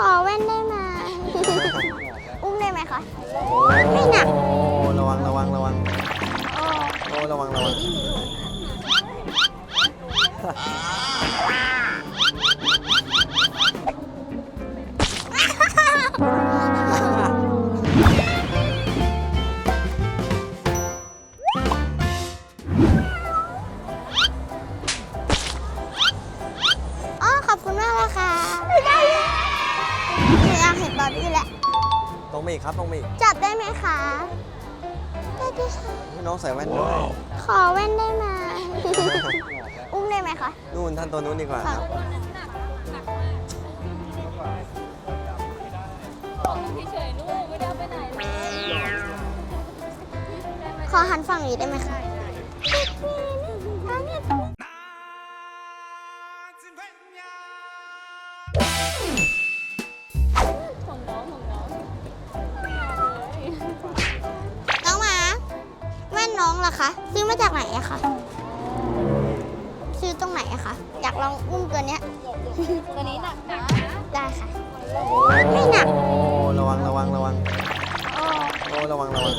ขอแว่นได้ไหมอุ้มได้ไหมคะ ไม่หนัก โอ้ระวังระวังระวังโอ้ระวังระวัง นูอยากเห็นบาร์บี้แหละ ตรงมาอีกครับตรงมาอีกจับได้ไหมคะ ได้ดิค่ะให้น้องใส่แว่นด้วยขอแว่นได้ไหม อุ้มได้ไหมคะนู่นท่านตัวนู้นดีกว่าครับเฉยๆลูกไม่ได้เอาไปไหนเลย ขอหันฝั่งนี้ได้ไหมคะ ล่ะคะ ซื้อมาจากไหนอะคะ ซื้อตรงไหนอะคะ อยากลองอุ้มตัวเนี้ย ตัวนี้หนักนะได้ค่ะ ไม่หนัก โอ้ระวังระวังระวังโอ้โอ้ระวังระวัง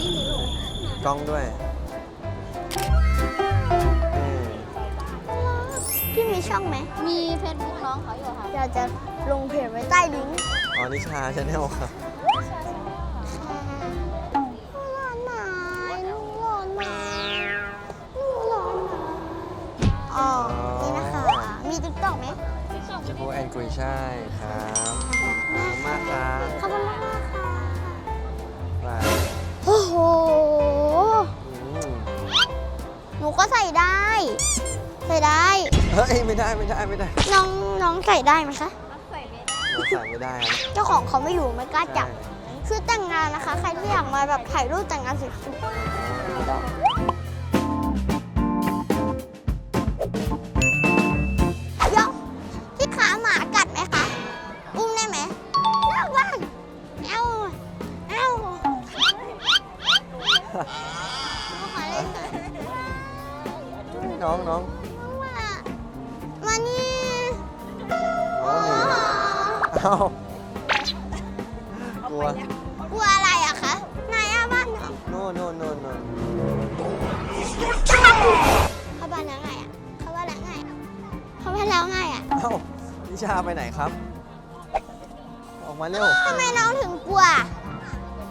กล้องด้วยอืมพี่มีช่องไหม มีเฟซบุ๊กน้องเขาอยู่ค่ะ เราจะลงเพจไว้ใต้ลิงก์ อ๋อนิชาชาแนลครับร้ ชิบูแอนกุยช่ายครับขอบคุณมากครับขอบคุณมากๆค่ะบายโอ้โห อืมหนูก็ใส่ได้ ใส่ได้ เฮ้ยไม่ได้ไม่ได้ไม่ได้น้องน้องใส่ได้ไหมคะ เราใส่ไม่ได้ครับเจ้าของเขาไม่อยู่ไม่กล้าจับ ใช่ คือแต่งงานนะคะ ใครที่อยากมาแบบถ่ายรูปแต่งงานสวยๆ นหน่อยน้องน้องน้องว่ามานี่น้องหนีเอ้ากลัวกลัวอะไรอะคะไหนอะบ้านน้องโน่นโน่นโน่นโน่นเข้าบ้านแล้วไงอะเข้าบ้านแล้วไงอะเข้าบ้านแล้วไงอะเอ้านิชาไปไหนครับ ออกมาเร็ว ทำไมน้องถึงกลัว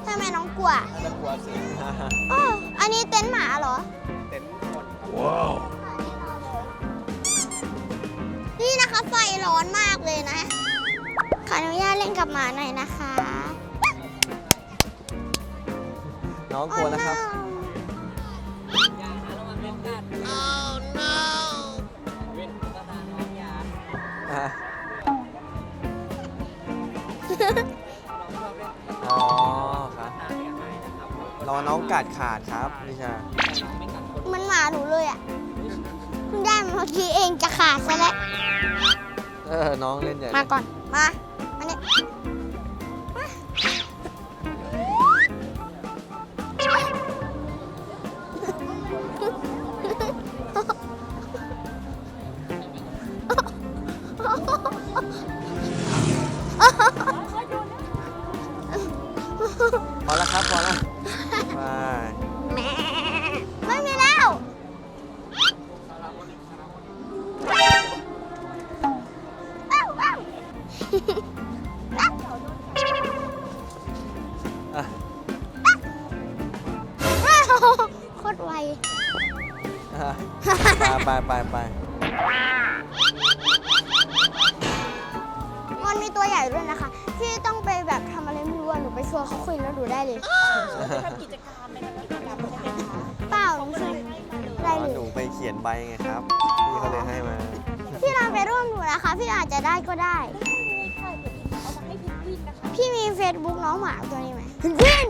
ทำไมน้องกลัวน่าจะกลัวสิอ๋ออันนี้เต็นท์หมาเหรอ เต็นท์คนนี่นะคะไฟร้อนมากเลยนะ ขออนุญาตเล่นกับหมาหน่อยนะคะน้องกลัวนะครับอะอ๋อ น้องกัดขาดครับนิชามันหมาหนูเลยอะเพิ่งได้มันเมื่อกี้เองจะขาดซะแล้ว เออ น้องเล่นใหญ่มาก่อน มา มาเนี่ย ตรไว อะไปไปไปไปมันมีตัวใหญ่ด้วยนะคะ ที่ต้องไปแบบทำอะไรไม่รู้อะหนูไปชวนเขาคุยแล้วดูได้เลย ทำกิจกรรมในกิจกรรมใช่ไหมคะเปล่าหนูช่วยได้อ๋อเลหนูยไปเขียนใบไงครับพี่เขาเลยให้มา พี่ลองไปร่วมดูนะคะ พี่อาจจะได้ก็ได้ค่ะเดี๋ยวอินเอามาให้พิกวินนะคะ พี่มีเฟซบุ๊กน้องหมาตัวนี้ไหมเพื่อน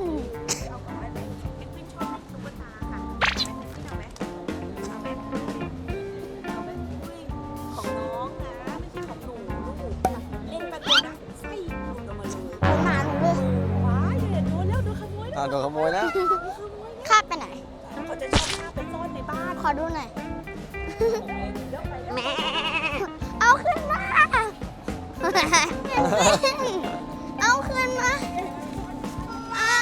่านโดนขโมยแล้วคาไปไหน เขาจะชอบข้าไปซ่อนในบ้านขอดูหน่อย แม่ เอาขึ้นมา เอาขึ้นมาอ่า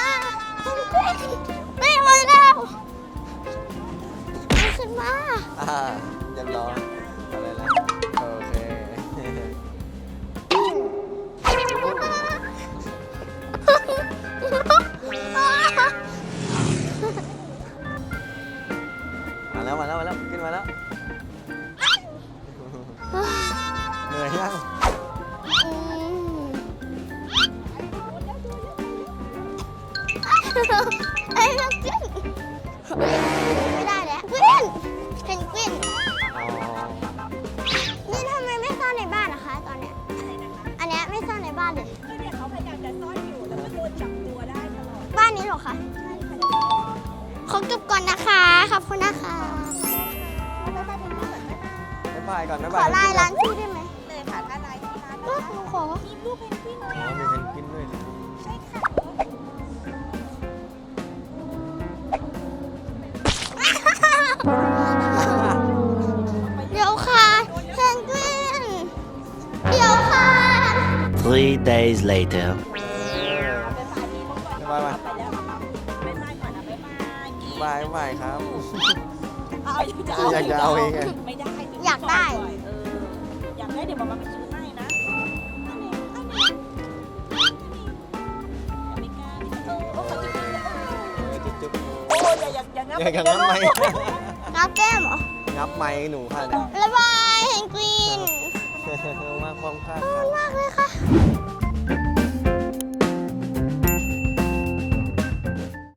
แม่ไว้แล้วเอาขึ้นมา อ่ายันรออะไรแล้ว แล้วมาแล้วมาแล้วขึ้นมาแล้วเหนื่อยยังอืมไอ้นักจิ้นไม่ได้แล้วกวินเพนกวินอ๋อนี่ทำไมไม่ซ่อนในบ้านนะคะตอนเนี้ยอะไรนะคะอันเนี้ยไม่ซ่อนในบ้านเลย ก็เนี่ยเขาพยายามจะซ่อนอยู่แล้วก็โดนจับตัวได้ตลอดบ้านนี้เหรอคะ ใช่ค่ะขอเก็บก่อนนะคะ ขอบคุณนะคะ บ๊ายบายเป็นพี่ก่อนบ๊ายบายบ๊ายบายก่อนบ๊ายบายขอไลน์ร้านชื่อได้ไหมเลยค่ะถ้าไลน์ที่ร้านก็นะหคะนูขอมีรูปเพนกวินด้วอ๋ยอมีเพนกวินด้วย ใช่ค่ะเดี๋ยวค่ะเพนกวินเดี๋ยวค่ะ Three days later. ายบายครับ เอาอยากจะเอาเองไง ไม่ได้อยากได้ เอออยากได้เดี๋ยวมามาไปซื้อให้นะอันนี้อันนี้อันนี้ไม่กล้าเออโอ้เขาจะกินเลยเออจุ๊บจุ๊บโอ้ยอย่าอย่าอย่างับอย่างับไมค์งับแก้มเหรองับไม้หนูค่ะบ๊ายบายเพนกวิน มากความคาดขอบคคุรับณมากเลยค่ะ